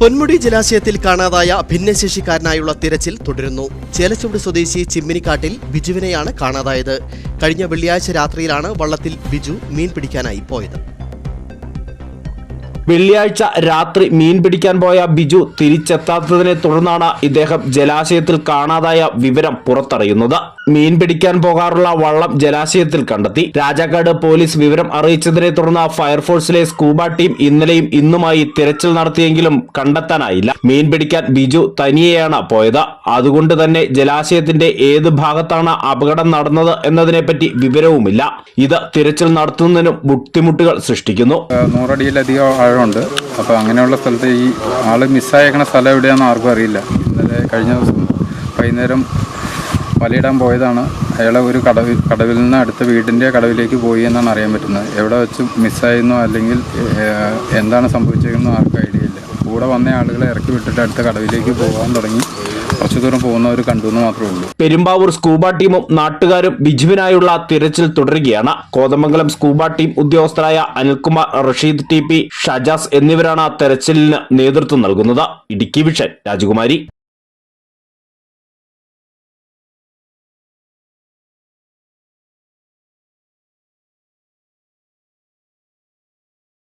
പൊന്മുടി ജലാശയത്തിൽ കാണാതായ ഭിന്നശേഷിക്കാരനായുള്ള തിരച്ചിൽ തുടരുന്നു. ചേലച്ചുവട് സ്വദേശി ചിമ്മിനിക്കാട്ടിൽ ബിജുവിനെയാണ് കാണാതായത്. കഴിഞ്ഞ വെള്ളിയാഴ്ച രാത്രിയിലാണ് വള്ളത്തിൽ ബിജു മീൻ പിടിക്കാനായി പോയത്. വെള്ളിയാഴ്ച രാത്രി മീൻ പിടിക്കാൻ പോയ ബിജു തിരിച്ചെത്താത്തതിനെ തുടർന്നാണ് ഇദ്ദേഹം ജലാശയത്തിൽ കാണാതായ വിവരം പുറത്തറിയുന്നത്. മീൻ പിടിക്കാൻ പോകാറുള്ള വള്ളം ജലാശയത്തിൽ കണ്ടെത്തി. രാജാക്കാട് പോലീസ് വിവരം അറിയിച്ചതിനെ തുടർന്ന് ഫയർഫോഴ്സിലെ സ്കൂബ ടീം ഇന്നലെയും ഇന്നുമായി തിരച്ചിൽ നടത്തിയെങ്കിലും കണ്ടെത്താനായില്ല. മീൻ പിടിക്കാൻ ബിജു തനിയെയാണ് പോയത്. അതുകൊണ്ട് തന്നെ ജലാശയത്തിന്റെ ഏത് ഭാഗത്താണ് അപകടം നടന്നത് എന്നതിനെപ്പറ്റി വിവരവുമില്ല. ഇത് തിരച്ചിൽ നടത്തുന്നതിനും ബുദ്ധിമുട്ടുകൾ സൃഷ്ടിക്കുന്നു. നൂറടിയിലധികം ആഴമുണ്ട്. അപ്പോൾ അങ്ങനെയുള്ള സ്ഥലത്ത് ഈ ആൾ മിസ്സായേക്കണ സ്ഥലം എവിടെയാണെന്ന് ആർക്കും അറിയില്ല. ഇന്നലെ കഴിഞ്ഞ ദിവസം വൈകുന്നേരം വലയിടാൻ പോയതാണ്. അയാളെ ഒരു കടവിൽ കടവിൽ നിന്ന് അടുത്ത വീടിന്റെ കടവിലേക്ക് പോയി എന്നാണ് അറിയാൻ പറ്റുന്നത്. എവിടെ വെച്ച് മിസ്സായിരുന്നോ അല്ലെങ്കിൽ എന്താണ് സംഭവിച്ചതെന്നോ ആർക്കും ഐഡിയ ഇല്ല. കൂടെ വന്ന ആളുകളെ ഇറക്കി വിട്ടിട്ട് അടുത്ത കടവിലേക്ക് പോകാൻ തുടങ്ങി. കുറച്ചു ദൂരം പോകുന്നവർ കണ്ടു എന്ന് മാത്രമേ ഉള്ളൂ. പെരുമ്പാവൂർ സ്കൂബ ടീമും നാട്ടുകാരും ബിജുവിനായുള്ള തിരച്ചിൽ തുടരുകയാണ്. കോതമംഗലം സ്കൂബ ടീം ഉദ്യോഗസ്ഥരായ അനിൽകുമാർ റഷീദ് ടി പി ഷജാസ് എന്നിവരാണ് തെരച്ചിലിന് നേതൃത്വം നൽകുന്നത്. ഇടുക്കി വിഷൻ രാജകുമാരി.